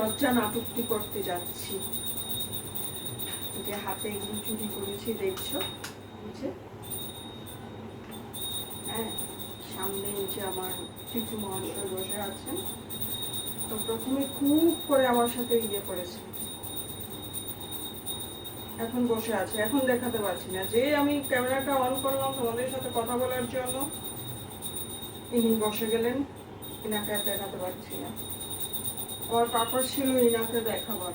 লজ্জা নাটকটি করতে যাচ্ছি। যে হাতে এগুলো চুরি করেছি, দেখছ? যে। হ্যাঁ সামনে যে আমার টিটু মহাশয় বসে আছেন। তো প্রথমে খুব করে আমার সাথে ইয়ে করেছে। এখন বসে আছে, এখন দেখাতে পারছি না। যে আমি ক্যামেরাটা অন করলাম তোমাদের সাথে কথা বলার জন্য, ইনি বসে গেলেন এনাকে দেখাতে পারছি না। আমার পাপড় ছিল ইনাকে দেখাবার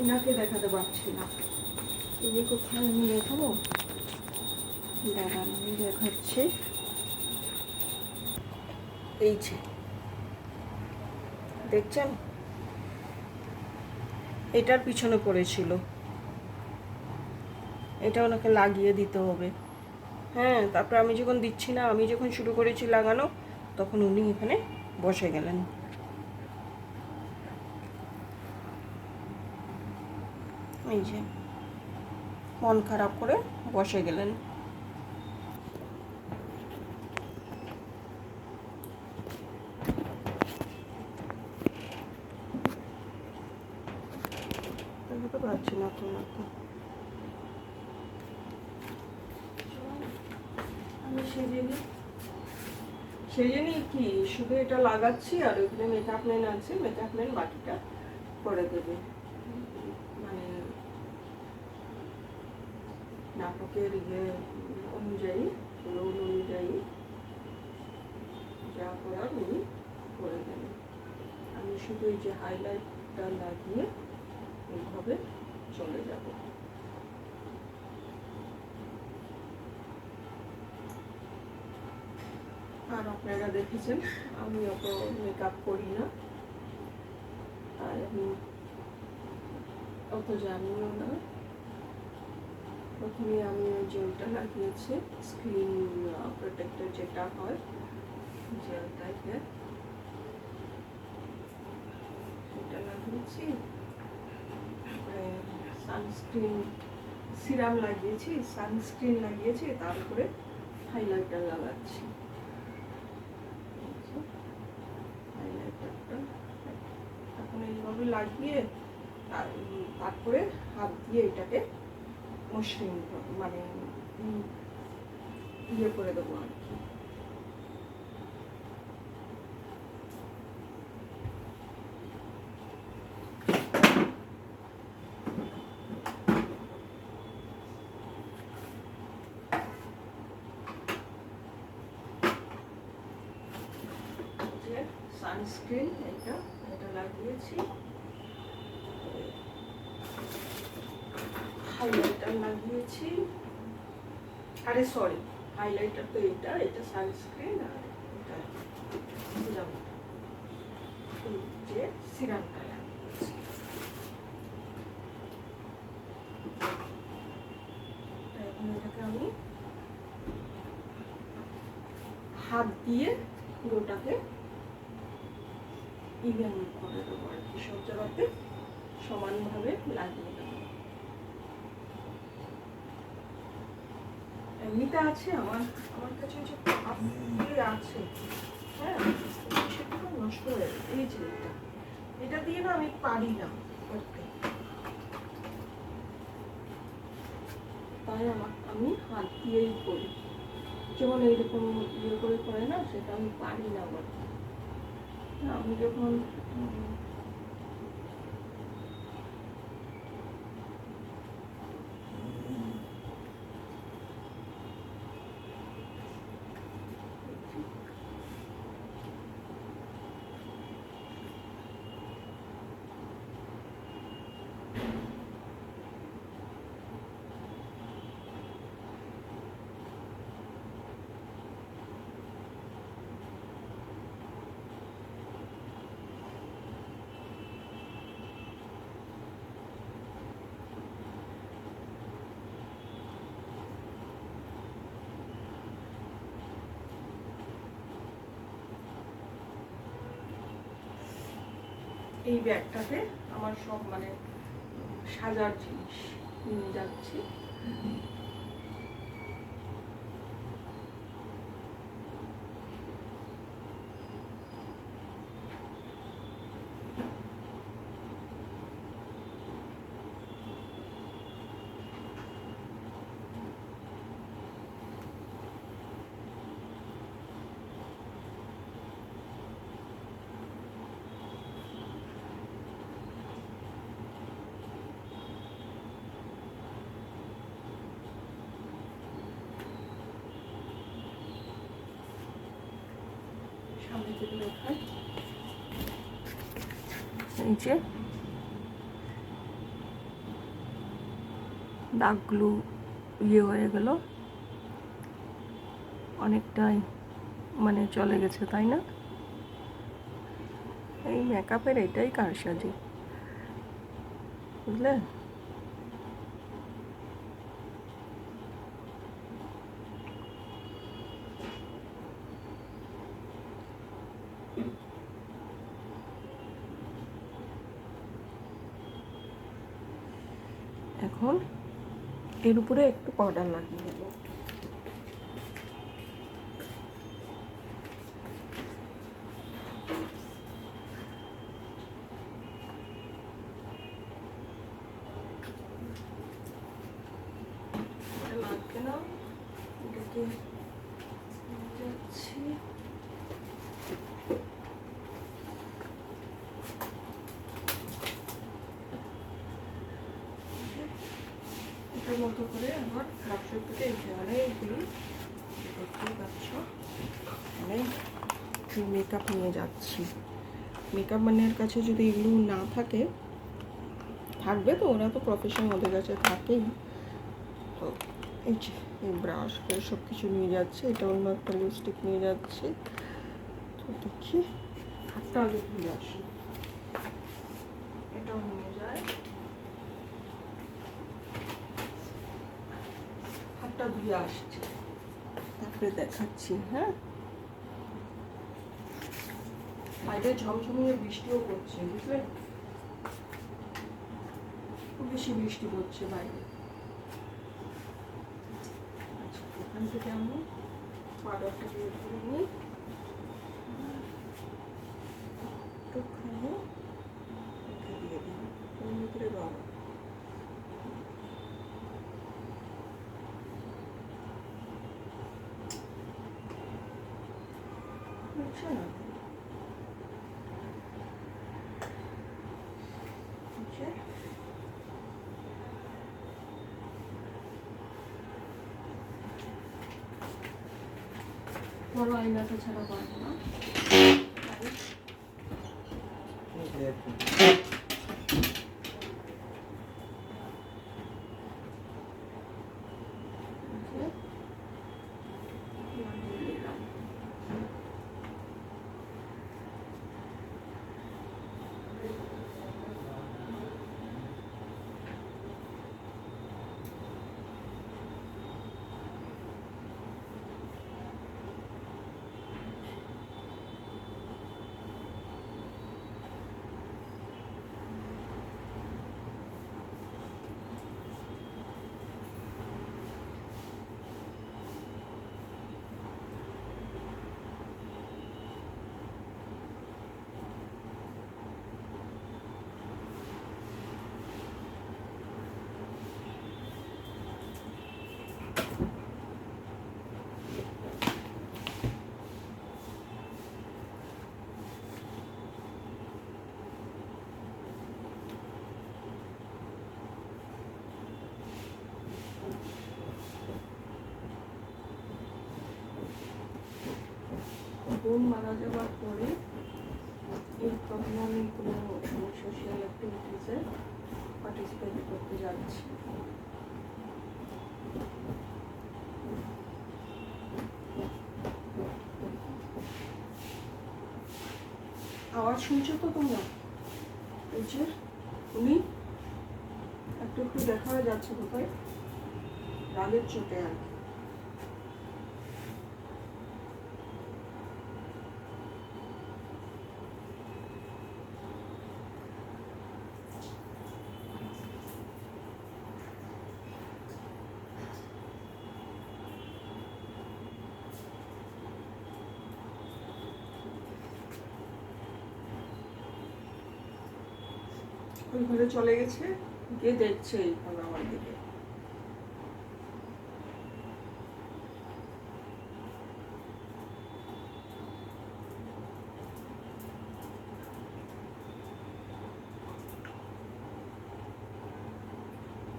ইনাকে দেখাতে পারছি না। কোথায় আমি এই যে। দেখছেন? এটার পিছনে পড়েছিল। এটা ওনাকে লাগিয়ে দিতে হবে। হ্যাঁ তারপর আমি যখন দিচ্ছি না, আমি যখন শুরু করেছি লাগানো, তখন উনি এখানে বসে গেলেন। এই যে, মন খারাপ করে বসে গেলেন। পারছি না তোমাকে। আমি সেজে নিই কি? শুধু এটা লাগাচ্ছি আর ওইখানে মেকআপ ম্যান আছে মেকআপ ম্যান বাকিটা করে দেবে। মানে নাটকের ইয়ে অনুযায়ী রোল অনুযায়ী যা করার উনি করে দেবেন আমি শুধু এই যে হাইলাইটটা লাগিয়ে এইভাবে চলে যাব। আর আপনারা দেখেছেন, আমি অত মেকআপ করি না। আর আমি অত জানিও না। প্রথমে আমি ওই জেলটা লাগিয়েছি স্ক্রিন প্রোটেক্টর যেটা হয় জেল টাইপের সেটা লাগিয়েছি। সানস্ক্রিন সিরাম লাগিয়েছি সানস্ক্রিন লাগিয়েছি তার উপরে হাইলাইটার লাগাচ্ছি। এখন এইভাবে লাগিয়ে তার- তারপরে হাত দিয়ে এটাকে মসৃণ মানে ইয়ে করে দেবো আর কি যে সানস্ক্রিন এটা এটা লাগিয়েছি। হাইলাইটার লাগিয়েছি। আরে সরি হাইলাইটার তো এটা এটা সানস্ক্রিন আর এটা সিরাম যে সিরামটা লাগিয়েছি। এটাকে আমি হাত দিয়ে পুরোটাকে ইভেন করে দেবো আর কি সব জায়গাতে সমানভাবে লাগিয়ে দেবো এমনিতে আছে আমার আমার কাছে যে আছে হ্যাঁ সেটা নষ্ট হয়ে এই যে এটা। এটা দিয়ে না আমি পারি না করতে। তাই আমি হাত দিয়েই করি। যেমন এইরকম ইয়ে করে করে না, সেটা আমি পারি না করতে। না, আমি যখন উম, এই ব্যাগটাতে আমার সব মানে সাজার জিনিস নিয়ে যাচ্ছি। সামনে থেকে যে। দাগগুলো ইয়ে হয়ে গেল। অনেকটাই মানে চলে গেছে, তাই না? এই মেকআপের এটাই কারসাজি। বুঝলে এখন এর উপরে একটু পাউডার লাগিয়ে দেবো এটা লাগবে না এটাকে নিয়ে যাচ্ছি এটার মতো করে আমার বাক্সের থেকে অনেকগুলি দেখতেই পাচ্ছ। অনেক মেকআপ নিয়ে যাচ্ছি। মেকআপ ম্যানের কাছে যদি এগুলো না থাকে, থাকবে তো, ওরা তো প্রফেশনাল ওদের কাছে থাকেই। তো এই যে, এই ব্রাশ করে সব কিছু নিয়ে যাচ্ছে, এটা অন্য একটা লিপস্টিক নিয়ে যাচ্ছে। তো দেখি, হাতটা আগে ধুয়ে আসি। এটাও নিয়ে যায় হাতটা ধুয়ে আসছে। তারপরে দেখাচ্ছি হ্যাঁ? বাইরে ঝমঝমিয়ে বৃষ্টিও পড়ছে বুঝলে? খুব বেশি বৃষ্টি পড়ছে বাইরে। আচ্ছা এখান থেকে আমি পাউডারটা দিয়ে করে নিই। একটুখানি 뭐로 알면서 제가 뭐 하나? 네. 네. বোন মারা যাওয়ার পরে এই প্রথম আমি কোনো সোশ্যাল অ্যাক্টিভিটিসে পার্টিসিপেট করতে যাচ্ছি। আওয়াজ শুনছো তো তোমরা? এই যে উনি একটু একটু দেখা যাচ্ছে কোথায় রাগের চোটে আর কি। ওই ঘরে চলে গেছে, গিয়ে দেখছে এই এখন আমার দিকে।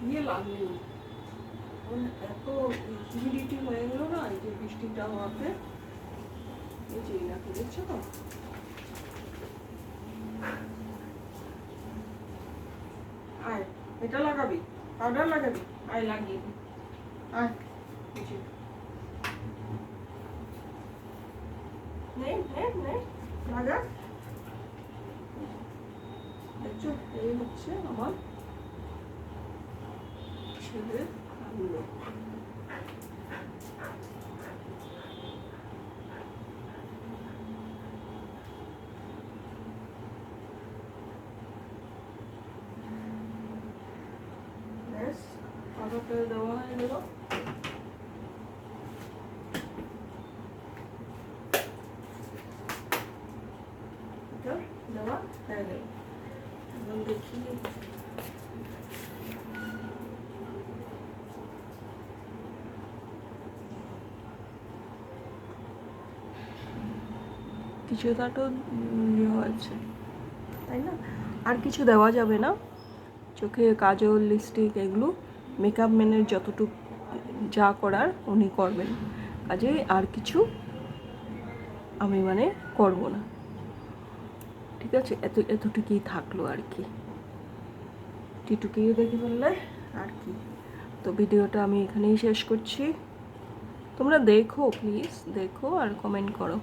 দিয়ে লাগল এত হিউমিডিটি হয়ে গেলো না, এই যে বৃষ্টিটা হওয়াতে এই যে এই নাকে দেখছ তো আয় এটা লাগাবি? পাউডার লাগাবি? আয়, লাগিয়ে দিই আয়। নে নে লাগা। দেখছ এই হচ্ছে আমার ছেলের হয়ে গেল এটা দেওয়া হয়ে গেল এখন দেখি হয়েছে তাই না আর কিছু দেওয়া যাবে না চোখে কাজল লিপস্টিক এগুলো মেকআপ ম্যানের যতটুকু যা করার উনি করবেন। কাজে আর কিছু আমি মানে করব না। ঠিক আছে? এত, এতটুকুই থাকল আর কি। টিটুকিও দেখে ফেললে আর কি। তো ভিডিওটা আমি এখানেই শেষ করছি। তোমরা দেখো প্লিজ দেখো আর কমেন্ট করো।